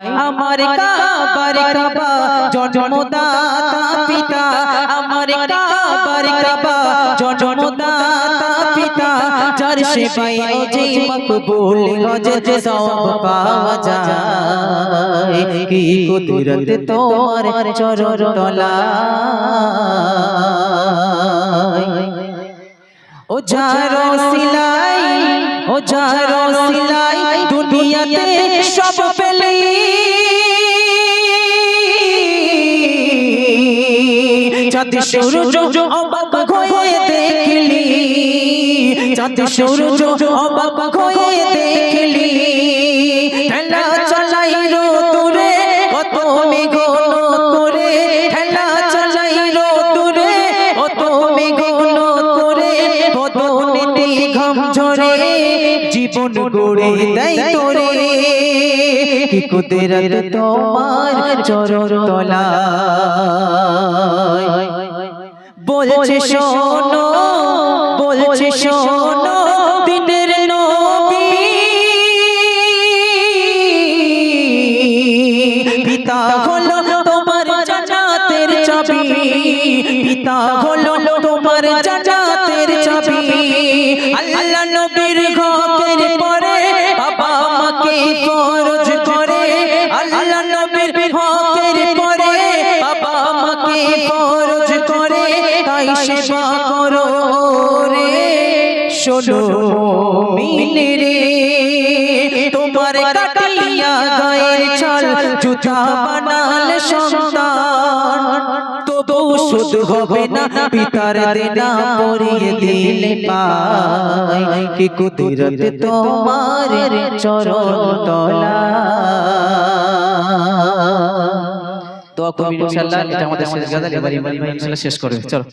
আমার কাবার কাবা জন্মদাতা পিতা। আমার কাবার কাবা জন্মদাতা পিতা। যার সেবাই যে মকবুল গজর সব পাওয়া যায়। কি কুদরত তোমার চরণ তলায়। ও যারো সিলাই ও যারো সিলাই, দুনিয়াতে সব চাঁদ সূরজ অবাক হয়ে দেখলি। চাঁদ সূরজ অবাক হয়ে দেখলি। ঠেলা চালাই রো দূরে কত মেঘ করে। ঠেলা চালাই রো দূরে কত মেঘ করে। বদনেতে ঘাম ঝরে জীবন গড়ে দেয় তোরে। কি কুদরত তোমার চরণ তলায় বলছে শোনো বলছে শোনো, দিনের পিতা হলো তোমার জান্নাতের চাবি। পিতা আল্লাহ নবীর ঘরের নবীর ঘরের পরে বাবা মাকে ফরজ করে তাই সেবা করো রে। শোনো রে। তোমার কাটিয়া গায়ের ছল জুতা বানাল সন্তান। শুধু হবে না পিতার দেনা পরিয়ে দিলে পাই কি কুদরত তোমার চরণ তলা তো ইনশাআল্লাহ এটা আমাদের শেষ গাজাল এবার ইনশাআল্লাহ শেষ করবে। চলো।